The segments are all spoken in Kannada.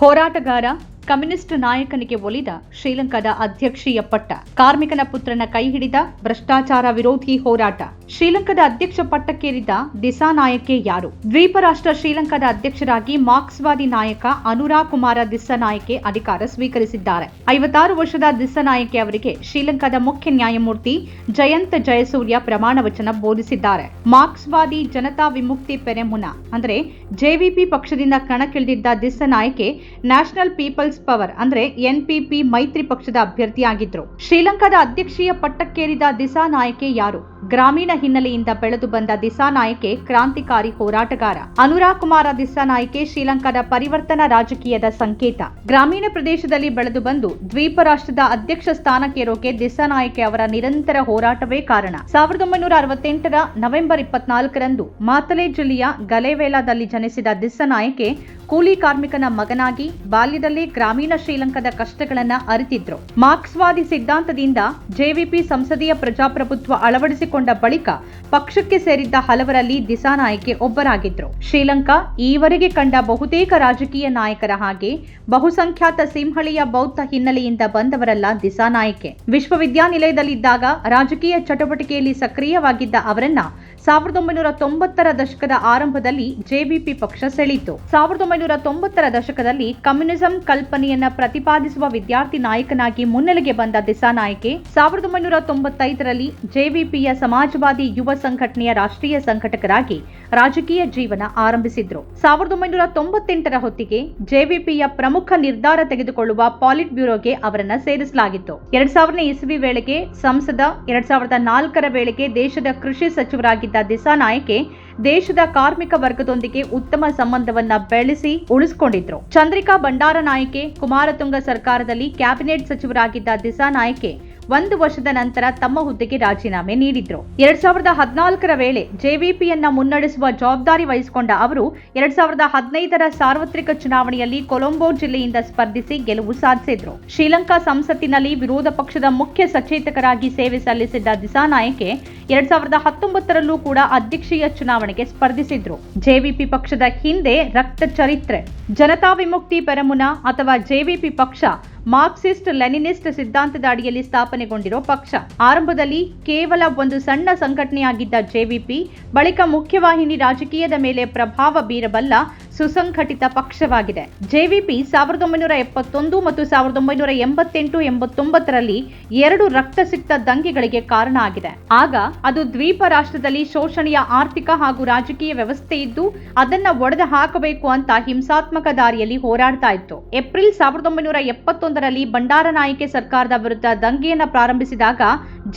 ಹೋರಾಟಗಾರ ಕಮ್ಯುನಿಸ್ಟ್ ನಾಯಕನಿಗೆ ಒಲಿದ ಶ್ರೀಲಂಕಾದ ಅಧ್ಯಕ್ಷೀಯ ಪಟ್ಟ. ಕಾರ್ಮಿಕನ ಪುತ್ರನ ಕೈ ಹಿಡಿದ ಭ್ರಷ್ಟಾಚಾರ ವಿರೋಧಿ ಹೋರಾಟ. ಶ್ರೀಲಂಕಾದ ಅಧ್ಯಕ್ಷ ಪಟ್ಟಕ್ಕೇರಿದ ದಿಸಾ ನಾಯಕೆ ಯಾರು? ದ್ವೀಪ ರಾಷ್ಟ್ರ ಶ್ರೀಲಂಕಾದ ಅಧ್ಯಕ್ಷರಾಗಿ ಮಾರ್ಕ್ಸ್ವಾದಿ ನಾಯಕ ಅನುರಾ ಕುಮಾರ ದಿಸ್ಸನಾಯಕೆ ಅಧಿಕಾರ ಸ್ವೀಕರಿಸಿದ್ದಾರೆ. ಐವತ್ತಾರು ವರ್ಷದ ದಿಸ್ಸನಾಯಕೆ ಅವರಿಗೆ ಶ್ರೀಲಂಕಾದ ಮುಖ್ಯ ನ್ಯಾಯಮೂರ್ತಿ ಜಯಂತ್ ಜಯಸೂರ್ಯ ಪ್ರಮಾಣ ವಚನ ಬೋಧಿಸಿದ್ದಾರೆ. ಮಾರ್ಕ್ಸ್ವಾದಿ ಜನತಾ ವಿಮುಕ್ತಿ ಪೆರೆಮುನ, ಅಂದರೆ ಜೆವಿಪಿ ಪಕ್ಷದಿಂದ ಕಣಕ್ಕಿಳಿದಿದ್ದ ದಿಸ್ಸನಾಯಕೆ ನ್ಯಾಷನಲ್ ಪೀಪಲ್ಸ್ ಪವರ್ ಅಂದ್ರೆ ಎನ್ಪಿಪಿ ಮೈತ್ರಿ ಪಕ್ಷದ ಅಭ್ಯರ್ಥಿಯಾಗಿದ್ರು. ಶ್ರೀಲಂಕಾದ ಅಧ್ಯಕ್ಷೀಯ ಪಟ್ಟಕ್ಕೇರಿದ ದಿಸಾ ನಾಯಕೆ ಯಾರು? ಗ್ರಾಮೀಣ ಹಿನ್ನೆಲೆಯಿಂದ ಬೆಳೆದು ಬಂದ ದಿಸಾ ನಾಯಕೆ ಕ್ರಾಂತಿಕಾರಿ ಹೋರಾಟಗಾರ. ಅನುರಾ ಕುಮಾರ ದಿಸಾ ನಾಯಕೆ ಶ್ರೀಲಂಕಾದ ಪರಿವರ್ತನಾ ರಾಜಕೀಯದ ಸಂಕೇತ. ಗ್ರಾಮೀಣ ಪ್ರದೇಶದಲ್ಲಿ ಬೆಳೆದು ಬಂದು ದ್ವೀಪ ರಾಷ್ಟ್ರದ ಅಧ್ಯಕ್ಷ ಸ್ಥಾನಕ್ಕೇರೋಕೆ ದಿಸಾ ನಾಯಕೆ ಅವರ ನಿರಂತರ ಹೋರಾಟವೇ ಕಾರಣ. ಸಾವಿರದ ಒಂಬೈನೂರ ಅರವತ್ತೆಂಟರ ನವೆಂಬರ್ ಇಪ್ಪತ್ನಾಲ್ಕರಂದು ಮಾತಲೆ ಜಿಲ್ಲೆಯ ಗಲೇವೇಲಾದಲ್ಲಿ ಜನಿಸಿದ ದಿಸಾ ನಾಯಕೆ ಕೂಲಿ ಕಾರ್ಮಿಕನ ಮಗನಾಗಿ ಬಾಲ್ಯದಲ್ಲೇ ಗ್ರಾಮೀಣ ಶ್ರೀಲಂಕಾದ ಕಷ್ಟಗಳನ್ನ ಅರಿತಿದ್ರು. ಮಾರ್ಕ್ಸ್ವಾದಿ ಸಿದ್ಧಾಂತದಿಂದ ಜೆವಿಪಿ ಸಂಸದೀಯ ಪ್ರಜಾಪ್ರಭುತ್ವ ಅಳವಡಿಸಿಕೊಂಡ ಬಳಿಕ ಪಕ್ಷಕ್ಕೆ ಸೇರಿದ್ದ ಹಲವರಲ್ಲಿ ದಿಸಾನಾಯಕೆ ಒಬ್ಬರಾಗಿದ್ರು. ಶ್ರೀಲಂಕಾ ಈವರೆಗೆ ಕಂಡ ಬಹುತೇಕ ರಾಜಕೀಯ ನಾಯಕರ ಹಾಗೆ ಬಹುಸಂಖ್ಯಾತ ಸಿಂಹಳಿಯ ಬೌದ್ಧ ಹಿನ್ನೆಲೆಯಿಂದ ಬಂದವರಲ್ಲ ದಿಸಾನಾಯಕೆ. ವಿಶ್ವವಿದ್ಯಾನಿಲಯದಲ್ಲಿದ್ದಾಗ ರಾಜಕೀಯ ಚಟುವಟಿಕೆಯಲ್ಲಿ ಸಕ್ರಿಯವಾಗಿದ್ದ ಅವರನ್ನ ಸಾವಿರದ ಒಂಬೈನೂರ ತೊಂಬತ್ತರ ದಶಕದ ಆರಂಭದಲ್ಲಿ ಜೆವಿಪಿ ಪಕ್ಷ ಸೆಳೀತು. ಸಾವಿರದ ಒಂಬೈನೂರ ತೊಂಬತ್ತರ ದಶಕದಲ್ಲಿ ಕಮ್ಯುನಿಸಂ ಕಲ್ಪನೆಯನ್ನ ಪ್ರತಿಪಾದಿಸುವ ವಿದ್ಯಾರ್ಥಿ ನಾಯಕನಾಗಿ ಮುನ್ನೆಲೆಗೆ ಬಂದ ದಿಸಾನಾಯಕೆ, ಸಾವಿರದ ಒಂಬೈನೂರ ತೊಂಬತ್ತೈದರಲ್ಲಿ ಜೆವಿಪಿಯ ಸಮಾಜವಾದಿ ಯುವ ಸಂಘಟನೆಯ ರಾಷ್ಟ್ರೀಯ ಸಂಘಟಕರಾಗಿ ರಾಜಕೀಯ ಜೀವನ ಆರಂಭಿಸಿದ್ರು. ಸಾವಿರದ ಒಂಬೈನೂರ ತೊಂಬತ್ತೆಂಟರ ಹೊತ್ತಿಗೆ ಜೆವಿಪಿಯ ಪ್ರಮುಖ ನಿರ್ಧಾರ ತೆಗೆದುಕೊಳ್ಳುವ ಪಾಲಿಟ್ ಬ್ಯೂರೋಗೆ ಅವರನ್ನ ಸೇರಿಸಲಾಗಿತ್ತು. ಎರಡ್ ಸಾವಿರನೇ ಇಸವಿ ವೇಳೆಗೆ ಸಂಸದ, ಎರಡ್ ಸಾವಿರದ ನಾಲ್ಕರ ವೇಳೆಗೆ ದೇಶದ ಕೃಷಿ ಸಚಿವರಾಗಿದ್ದ ದಿಸಾ ನಾಯಕೆ ದೇಶದ ಕಾರ್ಮಿಕ ವರ್ಗದೊಂದಿಗೆ ಉತ್ತಮ ಸಂಬಂಧವನ್ನ ಬೆಳೆಸಿ ಉಳಿಸಿಕೊಂಡಿದ್ರು. ಚಂದ್ರಿಕಾ ಭಂಡಾರ ನಾಯಕೆ ಕುಮಾರತುಂಗ ಸರ್ಕಾರದಲ್ಲಿ ಕ್ಯಾಬಿನೆಟ್ ಸಚಿವರಾಗಿದ್ದ ದಿಸಾ ನಾಯಕೆ ಒಂದು ವರ್ಷದ ನಂತರ ತಮ್ಮ ಹುದ್ದೆಗೆ ರಾಜೀನಾಮೆ ನೀಡಿದ್ರು. ಎರಡ್ ಸಾವಿರದ ಹದಿನಾಲ್ಕರ ವೇಳೆ ಜೆವಿಪಿಯನ್ನ ಮುನ್ನಡೆಸುವ ಜವಾಬ್ದಾರಿ ವಹಿಸಿಕೊಂಡ ಅವರು ಎರಡ್ ಸಾವಿರದ ಹದಿನೈದರ ಸಾರ್ವತ್ರಿಕ ಚುನಾವಣೆಯಲ್ಲಿ ಕೊಲಂಬೋ ಜಿಲ್ಲೆಯಿಂದ ಸ್ಪರ್ಧಿಸಿ ಗೆಲುವು ಸಾಧಿಸಿದ್ರು. ಶ್ರೀಲಂಕಾ ಸಂಸತ್ತಿನಲ್ಲಿ ವಿರೋಧ ಪಕ್ಷದ ಮುಖ್ಯ ಸಚೇತಕರಾಗಿ ಸೇವೆ ಸಲ್ಲಿಸಿದ್ದ ದಿಸಾನಾಯಕೆ ಎರಡ್ ಸಾವಿರದ ಹತ್ತೊಂಬತ್ತರಲ್ಲೂ ಕೂಡ ಅಧ್ಯಕ್ಷೀಯ ಚುನಾವಣೆಗೆ ಸ್ಪರ್ಧಿಸಿದ್ರು. ಜೆವಿಪಿ ಪಕ್ಷದ ಹಿಂದೆ ರಕ್ತ ಚರಿತ್ರೆ. ಜನತಾ ವಿಮುಕ್ತಿ ಪೆರಮುನ ಅಥವಾ ಜೆವಿಪಿ ಪಕ್ಷ ಮಾರ್ಕ್ಸಿಸ್ಟ್ ಲೆನಿನಿಸ್ಟ್ ಸಿದ್ಧಾಂತದ ಅಡಿಯಲ್ಲಿ ಸ್ಥಾಪನೆಗೊಂಡಿರೋ ಪಕ್ಷ. ಆರಂಭದಲ್ಲಿ ಕೇವಲ ಒಂದು ಸಣ್ಣ ಸಂಘಟನೆಯಾಗಿದ್ದ ಜೆವಿಪಿ ಬಳಿಕ ಮುಖ್ಯವಾಹಿನಿ ರಾಜಕೀಯದ ಮೇಲೆ ಪ್ರಭಾವ ಬೀರಬಲ್ಲ ಸುಸಂಘಟಿತ ಪಕ್ಷವಾಗಿದೆ. ಜೆವಿಪಿ ಸಾವಿರದ ಒಂಬೈನೂರ ಎಪ್ಪತ್ತೊಂದು ಮತ್ತು ಸಾವಿರದ ಒಂಬೈನೂರ ಎಂಬತ್ತೆಂಟು ಎಂಬತ್ತೊಂಬತ್ತರಲ್ಲಿ ಎರಡು ರಕ್ತಸಿಕ್ತ ದಂಗೆಗಳಿಗೆ ಕಾರಣ ಆಗಿದೆ. ಆಗ ಅದು ದ್ವೀಪ ರಾಷ್ಟ್ರದಲ್ಲಿ ಶೋಷಣೆಯ ಆರ್ಥಿಕ ಹಾಗೂ ರಾಜಕೀಯ ವ್ಯವಸ್ಥೆ ಇದ್ದು, ಅದನ್ನ ಒಡೆದು ಹಾಕಬೇಕು ಅಂತ ಹಿಂಸಾತ್ಮಕ ದಾರಿಯಲ್ಲಿ ಹೋರಾಡ್ತಾ ಇತ್ತು. ಏಪ್ರಿಲ್ ಸಾವಿರದ ಒಂಬೈನೂರ ಎಪ್ಪತ್ತೊಂದರಲ್ಲಿ ಬಂಡಾರನಾಯಕೆ ಸರ್ಕಾರದ ವಿರುದ್ಧ ದಂಗೆಯನ್ನ ಪ್ರಾರಂಭಿಸಿದಾಗ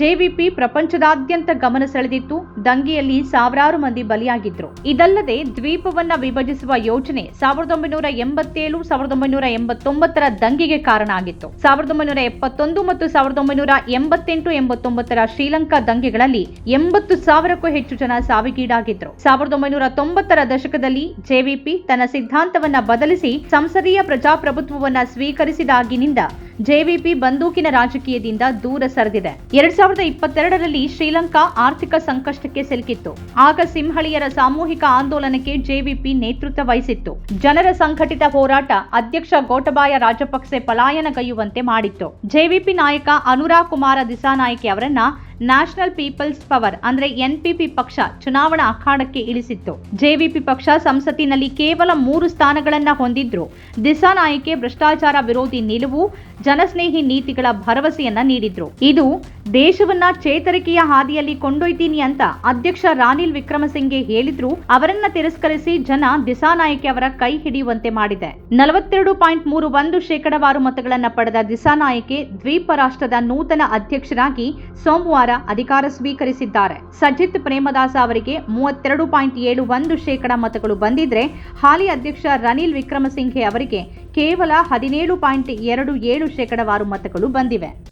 ಜೆವಿಪಿ ಪ್ರಪಂಚದಾದ್ಯಂತ ಗಮನ ಸೆಳೆದಿತ್ತು. ದಂಗೆಯಲ್ಲಿ ಸಾವಿರಾರು ಮಂದಿ ಬಲಿಯಾಗಿದ್ರು. ಇದಲ್ಲದೆ ದ್ವೀಪವನ್ನ ವಿಭಜಿಸುವ ಯೋಜನೆ ಸಾವಿರದ ಒಂಬೈನೂರ ಎಂಬತ್ತೇಳು, ಸಾವಿರದ ಒಂಬೈನೂರ ಎಂಬತ್ತೊಂಬತ್ತರ ದಂಗೆಗೆ ಕಾರಣ ಆಗಿತ್ತು. ಸಾವಿರದ ಒಂಬೈನೂರ ಎಪ್ಪತ್ತೊಂದು ಮತ್ತು ಸಾವಿರದ ಒಂಬೈನೂರ ಎಂಬತ್ತೆಂಟು, ಎಂಬತ್ತೊಂಬತ್ತರ ಶ್ರೀಲಂಕಾ ದಂಗೆಗಳಲ್ಲಿ ಎಂಬತ್ತು ಸಾವಿರಕ್ಕೂ ಹೆಚ್ಚು ಜನ ಸಾವಿಗೀಡಾಗಿದ್ರು. ಸಾವಿರದ ಒಂಬೈನೂರ ತೊಂಬತ್ತರ ದಶಕದಲ್ಲಿ ಜೆವಿಪಿ ತನ್ನ ಸಿದ್ಧಾಂತವನ್ನ ಬದಲಿಸಿ ಸಂಸದೀಯ ಪ್ರಜಾಪ್ರಭುತ್ವವನ್ನ ಸ್ವೀಕರಿಸಿದಾಗಿನಿಂದ ಜೆವಿಪಿ ಬಂದೂಕಿನ ರಾಜಕೀಯದಿಂದ ದೂರ ಸರಿದಿದೆ. ಎರಡ್ ಸಾವಿರದ ಇಪ್ಪತ್ತೆರಡರಲ್ಲಿ ಶ್ರೀಲಂಕಾ ಆರ್ಥಿಕ ಸಂಕಷ್ಟಕ್ಕೆ ಸಿಲುಕಿತ್ತು. ಆಗ ಸಿಂಹಳಿಯರ ಸಾಮೂಹಿಕ ಆಂದೋಲನಕ್ಕೆ ಜೆವಿಪಿ ನೇತೃತ್ವ ವಹಿಸಿತ್ತು. ಜನರ ಸಂಘಟಿತ ಹೋರಾಟ ಅಧ್ಯಕ್ಷ ಗೋಟಬಾಯ ರಾಜಪಕ್ಸೆ ಪಲಾಯನಗೈಯುವಂತೆ ಮಾಡಿತ್ತು. ಜೆವಿಪಿ ನಾಯಕ ಅನುರಾ ಕುಮಾರ ದಿಸಾನಾಯ್ಕೆ ಅವರನ್ನ ನ್ಯಾಷನಲ್ ಪೀಪಲ್ಸ್ ಪವರ್, ಅಂದ್ರೆ ಎನ್ಪಿಪಿ ಪಕ್ಷ, ಚುನಾವಣಾ ಅಖಾಡಕ್ಕೆ ಇಳಿಸಿತ್ತು. ಜೆವಿಪಿ ಪಕ್ಷ ಸಂಸತ್ತಿನಲ್ಲಿ ಕೇವಲ ಮೂರು ಸ್ಥಾನಗಳನ್ನು ಹೊಂದಿದ್ರು. ದಿಸಾನಾಯಕೆ ಭ್ರಷ್ಟಾಚಾರ ವಿರೋಧಿ ನಿಲುವು, ಜನಸ್ನೇಹಿ ನೀತಿಗಳ ಭರವಸೆಯನ್ನ ನೀಡಿದ್ರು. ಇದು ದೇಶವನ್ನ ಚೇತರಿಕೆಯ ಹಾದಿಯಲ್ಲಿ ಕೊಂಡೊಯ್ತೀನಿ ಅಂತ ಅಧ್ಯಕ್ಷ ರಾನಿಲ್ ವಿಕ್ರಮಸಿಂಘೆ ಹೇಳಿದ್ರು. ಅವರನ್ನ ತಿರಸ್ಕರಿಸಿ ಜನ ದಿಸಾನಾಯಕೆ ಅವರ ಕೈ ಹಿಡಿಯುವಂತೆ ಮಾಡಿದೆ. ನಲವತ್ತೆರಡು ಪಾಯಿಂಟ್ ಮೂರು ಒಂದು ಶೇಕಡವಾರು ಮತಗಳನ್ನು ಪಡೆದ ದಿಸಾನಾಯಕೆ ದ್ವೀಪ ರಾಷ್ಟ್ರದ ನೂತನ ಅಧ್ಯಕ್ಷರಾಗಿ ಸೋಮವಾರ ಅಧಿಕಾರ ಸ್ವೀಕರಿಸಿದ್ದಾರೆ. ಸಜಿತ್ ಪ್ರೇಮದಾಸ ಅವರಿಗೆ ಮೂವತ್ತೆರಡು ಪಾಯಿಂಟ್ ಏಳು ಒಂದು ಶೇಕಡ ಮತಗಳು ಬಂದಿದ್ರೆ ಹಾಲಿ ಅಧ್ಯಕ್ಷ ರನಿಲ್ ವಿಕ್ರಮಸಿಂಘೆ ಅವರಿಗೆ ಕೇವಲ ಹದಿನೇಳು ಪಾಯಿಂಟ್ ಎರಡು ಏಳು ಶೇಕಡವಾರು ಮತಗಳು ಬಂದಿವೆ.